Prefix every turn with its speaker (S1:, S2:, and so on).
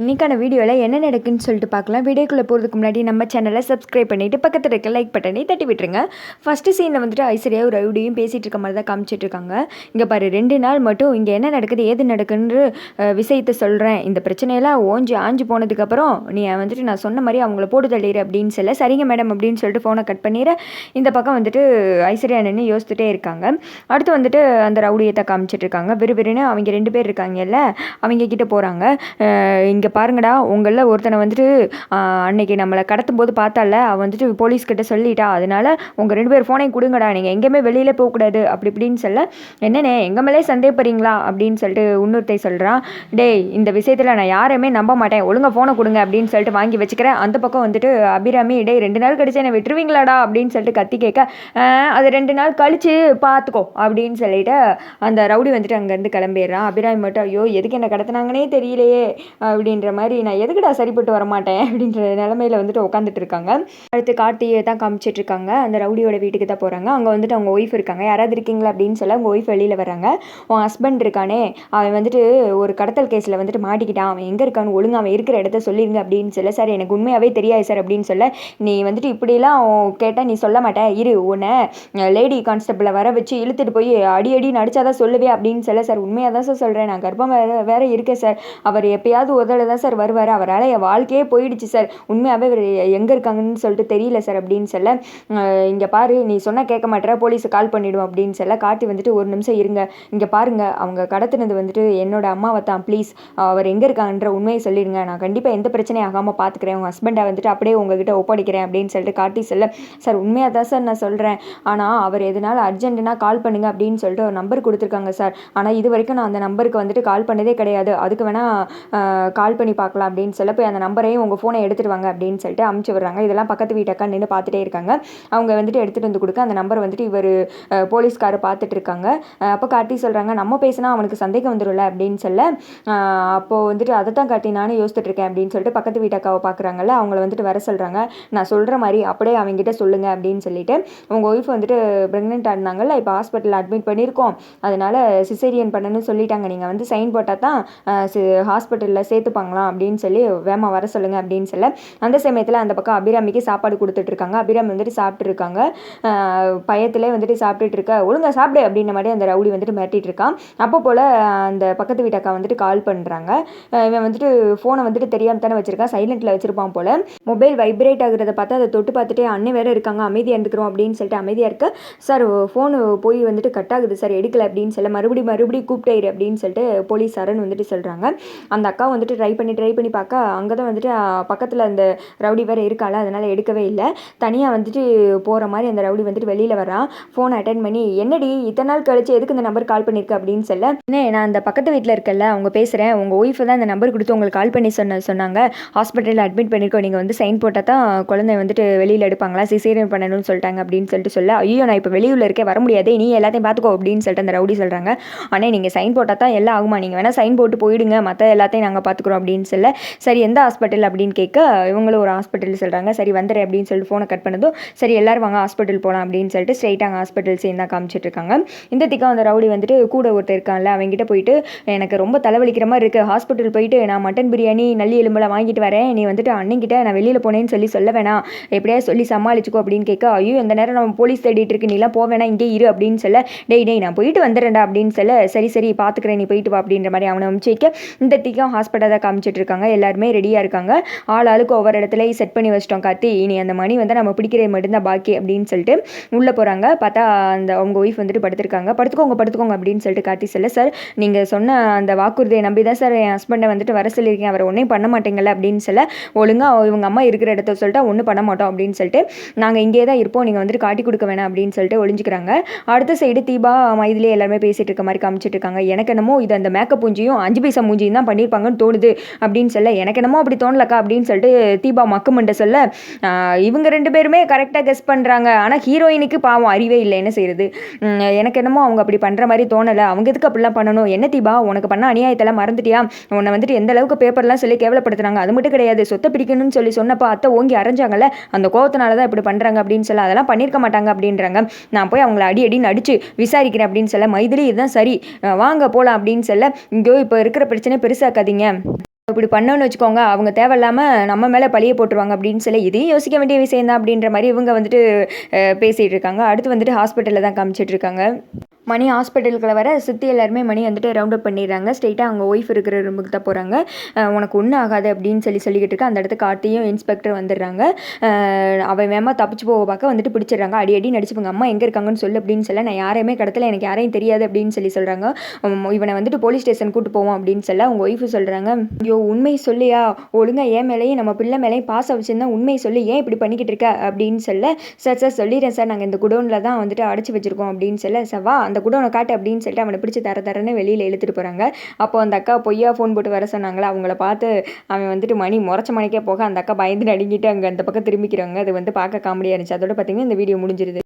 S1: இன்றைக்கான வீடியோவில் என்ன நடக்குன்னு சொல்லிட்டு பார்க்கலாம். வீடியோக்குள்ளே போகிறதுக்கு முன்னாடி நம்ம சேனலை சப்ஸ்கிரைப் பண்ணிவிட்டு பக்கத்தில் இருக்க லைக் பட்டனை தட்டி விட்டுருங்க. ஃபஸ்ட்டு சீனில் வந்துட்டு ஐஸ்வர்யா ஒரு ரவுடியும் பேசிகிட்டு இருக்க மாதிரி தான் காமிச்சிட்டு இருக்காங்க. இங்கே பாரு ரெண்டு நாள் மட்டும் இங்கே என்ன நடக்குது ஏது நடக்குன்னு விஷயத்தை சொல்கிறேன் இந்த பிரச்சனையெல்லாம் ஓஞ்சி ஆஞ்சு போனதுக்கப்புறம் நீ வந்துட்டு நான் சொன்ன மாதிரி அவங்கள போட்டு தள்ளிடு அப்படின்னு சொல்ல சரிங்க மேடம் அப்படின்னு சொல்லிட்டு ஃபோனை கட் பண்ணிடுற இந்த பக்கம் வந்துட்டு ஐஸ்வர்யா நின்று யோசிச்சுட்டே இருக்காங்க. அடுத்து வந்துட்டு அந்த ரவுடியத்தை காமிச்சிட்டு இருக்காங்க. விறுவிறுன்னு அவங்க ரெண்டு பேர் இருக்காங்கல்ல அவங்க கிட்டே போகிறாங்க இங்கே பாருங்கடா உங்களில் ஒருத்தனை வந்துட்டு அன்னைக்கு நம்மளை கடத்தும் போது பார்த்தால அவன் வந்துட்டு போலீஸ்கிட்ட சொல்லிட்டா அதனால உங்கள் ரெண்டு பேர் ஃபோனையும் கொடுங்கடா நீங்கள் எங்கேயுமே வெளியில் போகக்கூடாது அப்படி இப்படின்னு சொல்ல என்னண்ணே எங்கள் மேலே சந்தேகப்படுறீங்களா அப்படின்னு சொல்லிட்டு இன்னொருத்தை சொல்கிறான் டேய் இந்த விஷயத்தில் நான் யாரையுமே நம்ப மாட்டேன் ஒழுங்காக ஃபோனை கொடுங்க அப்படின்னு சொல்லிட்டு வாங்கி வச்சுக்கிறேன். அந்த பக்கம் வந்துட்டு அபிராமி டேய் ரெண்டு நாள் கழிச்சு என்னை விட்டுருவீங்களாடா அப்படின்னு சொல்லிட்டு கத்தி கேட்க அது ரெண்டு நாள் கழிச்சு பார்த்துக்கோ அப்படின்னு சொல்லிட்டு அந்த ரவுடி வந்துட்டு அங்கேருந்து கிளம்பிடுறான். அபிராமி மட்டும் ஐயோ எதுக்கு என்னை கடத்துனாங்கன்னே தெரியலையே அப்படின்னு அப்படின்ற மாதிரி நான் எதுக்குடா சரிப்பட்டு வர மாட்டேன் அப்படின்ற நிலமையில வந்துட்டு உட்காந்துட்டு இருக்காங்க. அடுத்து கார்த்தியை தான் காமிச்சிட்டு இருக்காங்க. அந்த ரவுடியோட வீட்டுக்கு தான் போகிறாங்க அங்கே வந்துட்டு அவங்க ஒய்ஃப் இருக்காங்க. யாராவது இருக்கீங்களா அப்படின்னு சொல்ல அவங்க ஒய்ஃப் வெளியில் வராங்க உன் ஹஸ்பண்ட் இருக்கானே. அவன் வந்துட்டு ஒரு கடத்தல் கேஸில் வந்துட்டு மாட்டிக்கிட்டான். அவன் எங்கே இருக்கான்னு ஒழுங்காக அவன் இருக்கிற இடத்த சொல்லிருங்க அப்படின்னு சொல்ல சார் எனக்கு உண்மையாகவே தெரியாது சார் அப்படின்னு சொல்ல நீ வந்துட்டு இப்படிலாம் கேட்டால் நீ சொல்ல மாட்டேன் இரு உன்னை லேடி கான்ஸ்டபிளை வர வச்சு இழுத்துட்டு போய் அடி அடி நடிச்சாதான் சொல்லுவே அப்படின்னு சொல்ல சார் உண்மையாக தான் சார் சொல்கிறேன் நான் கர்ப்பம் வேற வேற இருக்கேன் சார். அவர் எப்பயாவது ஒரு தான் சார் வருவார். அவரால் என் வாழ்க்கையே போயிடுச்சு சார். உண்மையாகவே இவர் எங்கே இருக்காங்கன்னு சொல்லிட்டு தெரியல சார் அப்படின்னு சொல்ல இங்கே பாரு நீ சொன்னால் கேட்க மாட்டேற போலீஸை கால் பண்ணிவிடும் அப்படின்னு சொல்ல காட்டி வந்துட்டு ஒரு நிமிஷம் இருங்க. இங்கே பாருங்க அவங்க கடத்தினது வந்துட்டு என்னோட அம்மாவை தான். ப்ளீஸ் அவர் எங்கே இருக்காங்கன்ற உண்மையை சொல்லிடுங்க. நான் கண்டிப்பாக எந்த பிரச்சனையும் ஆகாமல் பார்த்துக்கிறேன் உங்கள் ஹஸ்பண்டை வந்துட்டு அப்படியே உங்ககிட்ட ஒப்படைக்கிறேன் அப்படின்னு சொல்லிட்டு காட்டி சொல்ல சார் உண்மையாக தான் சார் நான் சொல்கிறேன் ஆனால் அவர் எதனால் அர்ஜென்ட்டுனா கால் பண்ணுங்க அப்படின்னு சொல்லிட்டு ஒரு நம்பர் கொடுத்துருக்காங்க சார். ஆனால் இது வரைக்கும் நான் அந்த நம்பருக்கு வந்துட்டு கால் பண்ணதே கிடையாது. அதுக்கு வேணால் கால் பண்ணி பார்க்கலாம் அப்படின்னு சொல்ல போய் அந்த நம்பரையும் உங்கள் ஃபோனை எடுத்துகிட்டு வாங்க அப்படின்னு சொல்லிட்டு அமுச்சு விடுறாங்க. இதெல்லாம் பக்கத்து வீட்டு அக்கா நின்று பார்த்துட்டே இருக்காங்க. அவங்க வந்துட்டு எடுத்துகிட்டு வந்து கொடுக்க அந்த நம்பர் வந்துட்டு இவர் போலீஸ்காரர் பார்த்துட்டு இருக்காங்க. அப்போ கார்த்தி சொல்கிறாங்க நம்ம பேசினா அவனுக்கு சந்தேகம் வந்துடும்ல அப்படின்னு சொல்ல அப்போது வந்துட்டு அதை தான் கார்த்தி நானும் யோசிச்சுட்டு இருக்கேன். அப்படின்னு சொல்லிட்டு பக்கத்து வீட்டு அக்காவை பார்க்குறாங்கல்ல அவங்கள வந்துட்டு வர சொல்கிறாங்க நான் சொல்கிற மாதிரி அப்படியே அவங்ககிட்ட சொல்லுங்க. அப்படின்னு சொல்லிட்டு உங்கள் ஒய்ஃப் வந்துட்டு ப்ரெக்னெண்ட்டாக இருந்தாங்கல்ல இப்போ ஹாஸ்பிட்டலில் அட்மிட் பண்ணியிருக்கோம். அதனால சிசேரியன் பண்ணணும்னு சொல்லிட்டாங்க. நீங்கள் வந்து சைன் போட்டால் தான் ஹாஸ்பிட்டலில் சேர்த்துப்பாங்களாம் அப்படின்னு சொல்லி வேமா வர சொல்லுங்க அப்படின்னு சொல்ல அந்த சமயத்தில் அந்த பக்கம் அபிராமிக்கு சாப்பாடு கொடுத்துட்டு இருக்காங்க அபிராமி வந்துட்டு சாப்பிட்டு இருக்காங்க பயத்திலே வந்துட்டு சாப்பிட்டுட்டு இருக்க ஒழுங்கா சாப்பிடு அப்படின்ற மாதிரி அந்த ரவுடி வந்துட்டு மிரட்டிட்டு இருக்கான் அப்போ போல் அந்த பக்கத்து வீட்டு அக்கா வந்துட்டு கால் பண்ணுறாங்க இவன் வந்துட்டு ஃபோனை வந்துட்டு தெரியாம தானே வச்சிருக்கான். சைலண்ட்டில் வச்சிருப்பான் போல். மொபைல் வைப்ரேட் ஆகுறத பார்த்தா அதை தொட்டு பார்த்துட்டு அண்ணன் வேற இருக்காங்க. அமைதியாக இருந்துக்கிறோம் அப்படின்னு சொல்லிட்டு அமைதியாக இருக்க சார் ஃபோனு போய் வந்துட்டு கட் ஆகுது சார் எடுக்கல அப்படின்னு சொல்ல மறுபடியும் மறுபடியும் கூப்பிட்டாயிரு அப்படின்னு சொல்லிட்டு போலீஸ் சரண் வந்துட்டு சொல்கிறாங்க அந்த அக்கா வந்துட்டு ட்ரை ட்ரை பண்ணி ட்ரை பண்ணி பார்க்க அங்கே தான் வந்துட்டு பக்கத்தில் அந்த ரவுடி வேறு இருக்கால அதனால் எடுக்கவே இல்லை. தனியாக வந்துட்டு போகிற மாதிரி அந்த ரவுடி வந்துட்டு வெளியில் வரான் ஃபோன் அட்டன் பண்ணி என்னடி இத்தனை நாள் கழிச்சு எதுக்கு இந்த நம்பர் கால் பண்ணியிருக்க அப்படின்னு சொல்ல என்ன நான் அந்த பக்கத்து வீட்டில் இருக்கல அவங்க பேசுகிறேன் உங்கள் ஒய்ஃபை தான் இந்த நம்பர் கொடுத்து உங்களுக்கு கால் பண்ணி சொன்ன சொன்னாங்க. ஹாஸ்பிட்டலில் அட்மிட் பண்ணியிருக்கோம் நீங்கள் வந்து சைன் போட்டால் தான் குழந்தை வந்துட்டு வெளியில் எடுப்பாங்களா? சிசேரியன் பண்ணணும்னு சொல்லிட்டாங்க அப்படின்னு சொல்லிட்டு சொல்ல ஐயோ நான் இப்போ வெளியூரில் இருக்கே வர முடியாது. நீ எல்லாத்தையும் பார்த்துக்கோ அப்படின்னு சொல்லிட்டு அந்த ரவுடி சொல்கிறாங்க ஆனால் நீங்கள் சைன் போட்டால் தான் எல்லாம் ஆகுமா? நீங்கள் வேணால் சைன் போட்டு போயிடுங்க. மற்ற எல்லாத்தையும் நாங்கள் பார்த்துக்குறோம். அப்படின்னு சொல்ல சரி எந்த ஹாஸ்பிட்டல் அப்படின்னு கேட்க இவங்களும் ஒரு ஹாஸ்பிட்டல் சொல்கிறாங்க சரி வந்துடு அப்படின்னு சொல்லிட்டு ஃபோனை கட் பண்ணதும் சரி எல்லாரும் வாங்க ஹாஸ்பிட்டல் போகலாம் அப்படின்னு சொல்லிட்டு ஸ்ட்ரைட்டாக ஹாஸ்பிட்டல் சேர்ந்து தான் காமிச்சிட்ருக்காங்க இந்த திக்கம் அந்த ரவுடி வந்துட்டு கூட ஒருத்தர் இருக்கான்ல அவங்ககிட்ட போயிட்டு எனக்கு ரொம்ப தலைவலிக்கிற மாதிரி இருக்குது ஹாஸ்பிட்டல் போயிட்டு நான் மட்டன் பிரியாணி நல்லி எலும்பெல்லாம் வாங்கிட்டு வரேன். நீ வந்துட்டு அண்ணன்கிட்ட நான் வெளியில் போனேன்னு சொல்லி சொல்ல வேணாம். எப்படியா சொல்லி சமாளிச்சுக்கோ அப்படின்னு கேட்க ஐயோ இந்த நேரம் நம்ம போலீஸ் தேடிட்டு இருக்கு. நீலாம் போவேணா வேணாம் இங்கே இரு அப்படின்னு சொல்ல டேய் டேய் நான் போயிட்டு வந்துடுறேன்டா அப்படின்னு சொல்ல சரி சரி பார்த்துக்கிறேன் நீ போயிட்டு வா அப்படின்ற மாதிரி அவனை அனுப்பிச்சு வைக்க இந்த திக்கம் ஹாஸ்பிட்டல் தான் காமிச்சிட்டு இருக்காங்க எல்லாருமே ரெடியாக இருக்காங்க. ஆள் ஆளுக்கு ஒவ்வொரு இடத்துல செட் பண்ணி வச்சிட்டோம். கார்த்தி இனி அந்த மணி வந்து நம்ம பிடிக்கிறது மட்டும்தான் பாக்கி அப்படின்னு சொல்லிட்டு உள்ளே போகிறாங்க பார்த்தா அந்த அவங்க ஒய்ஃப் வந்துட்டு படுத்திருக்காங்க. படுத்துக்கோங்க படுத்துக்கோங்க அப்படின்னு சொல்லிட்டு கார்த்தி சொல்ல சார் நீங்கள் சொன்ன அந்த வாக்குறுதியை நம்பி தான் சார் என் ஹஸ்பண்டை வந்துட்டு வர சொல்லியிருக்கேன். அவர் ஒன்றையும் பண்ண மாட்டேங்கல்ல அப்படின்னு சொல்ல ஒழுங்காக இவங்க அம்மா இருக்கிற இடத்த சொல்லிட்டு ஒன்றும் பண்ண மாட்டோம் அப்படின்னு சொல்லிட்டு நாங்கள் இங்கே தான் இருப்போம். நீங்கள் வந்துட்டு காட்டி கொடுக்க வேணாம் அப்படின்னு சொல்லிட்டு ஒழிஞ்சிக்கிறாங்க அடுத்த சைடு தீபா மைதிலே எல்லாருமே பேசிட்டு இருக்க மாதிரி காமிச்சிட்டு இருக்காங்க. எனக்கு என்னமோ இது அந்த மேக்கப் மூஞ்சியும் அஞ்சு பைசா மூஞ்சியும் தான் பண்ணியிருப்பாங்கன்னு தோணுது. அப்படின்னு சொல்ல எனக்கு என்னமோ அப்படி தோணலக்கா அப்படின்னு சொல்லிட்டு தீபா மக்குமண்ட சொல்ல இவங்க ரெண்டு பேருமே கரெக்டாக கெஸ் பண்ணுறாங்க ஆனால் ஹீரோயினுக்கு பாவம் அறிவே இல்லை. என்ன செய்யறது எனக்கு என்னமோ அவங்க அப்படி பண்ணுற மாதிரி தோணலை. அவங்க எதுக்கு அப்படிலாம் பண்ணணும்? என்ன தீபா? உனக்கு பண்ண அநியாயத்தெல்லாம் மறந்துட்டியா? உன்னை வந்துட்டு எந்த அளவுக்கு பேப்பர்லாம் சொல்லி கேவலப்படுத்துறாங்க? அது மட்டும் கிடையாது. சொத்தை பிடிக்கணும்னு சொல்லி சொன்னப்போ அத்தை ஓங்கி அரைஞ்சாங்கல்ல அந்த கோவத்தினால தான் இப்படி பண்ணுறாங்க அப்படின்னு சொல்ல அதெல்லாம் பண்ணியிருக்க மாட்டாங்க அப்படின்றாங்க. நான் போய் அவங்கள அடி அடின்னு அடிச்சு விசாரிக்கிறேன் அப்படின்னு சொல்ல மைதிலி இதுதான் சரி. வாங்க போகலாம் அப்படின்னு சொல்ல இங்கோ இப்போ இருக்கிற பிரச்சனை பெருசாக்காதீங்க. இப்படி பண்ணோன்னு வச்சுக்கோங்க அவங்க தேவையில்லாமல் நம்ம மேலே பழிய போட்டுருவாங்க அப்படின்னு சொல்லி இதையும் யோசிக்க வேண்டிய விஷயம் தான் அப்படின்ற மாதிரி இவங்க வந்துட்டு பேசிகிட்டு இருக்காங்க. அடுத்து வந்துட்டு ஹாஸ்பிட்டலில் தான் காமிச்சிட்டு இருக்காங்க. மணி ஹாஸ்பிட்டலுக்குள்ள வர சுற்றி எல்லாருமே மணி வந்துட்டு ரவுண்ட் அப் பண்ணிடுறாங்க. ஸ்ட்ரெயிட்டாக அவங்க ஒய்ஃப் இருக்கிற ரூமுக்கு தான் போகிறாங்க உனக்கு ஒன்றும் ஆகாது அப்படின்னு சொல்லி சொல்லிக்கிட்டு இருக்கு. அந்த இடத்துக்கு கார்த்தியும் இன்ஸ்பெக்டர் வந்துடுறாங்க. அவன் வேமா தப்பிச்சு போக பார்க்க வந்துட்டு பிடிச்சிடுறாங்க. அடி அடி நடிச்சுப்பாங்க. அம்மா எங்கே இருக்காங்கன்னு சொல்லு அப்படின்னு சொல்ல நான் யாரையுமே கடத்தல எனக்கு யாரையும் தெரியாது அப்படின்னு சொல்லி சொல்கிறாங்க இவனை வந்துட்டு போலீஸ் ஸ்டேஷன் கூட்டு போவோம் அப்படின்னு சொல்ல அவங்க ஒய்ஃபு சொல்கிறாங்க ஐயோ உண்மை சொல்லியா? ஒழுங்காக என் மேலேயும் நம்ம பிள்ளை மேலேயும் பாஸ் வச்சுருந்தா உண்மை சொல்லி. ஏன் இப்படி பண்ணிக்கிட்டு இருக்க? அப்படின்னு சொல்ல சார் சார் சொல்லிடுறேன் சார். நாங்கள் இந்த குடோனில் தான் வந்துட்டு அடைச்சி வச்சுருக்கோம் அப்படின்னு சொல்ல சார் அதை கூட குடோனை காட்டு அப்படின்னு சொல்லிட்டு அவனை பிடிச்சி தர தரன்னு வெளியில் இழுத்துட்டு போகிறாங்க அப்போ அந்த அக்கா பொய்யா ஃபோன் போட்டு வர சொன்னாங்களா? அவங்கள பார்த்து அவன் வந்துட்டு மணி முறைச்ச மணிக்கே போக அந்த அக்கா பயந்து நடுங்கிட்டு அங்கே அந்த பக்கம் திரும்பிக்கிறாங்க. அது வந்து பார்க்க காமெடியாக இருந்துச்சு. அதோட பார்த்தீங்கன்னா இந்த வீடியோ முடிஞ்சிருது.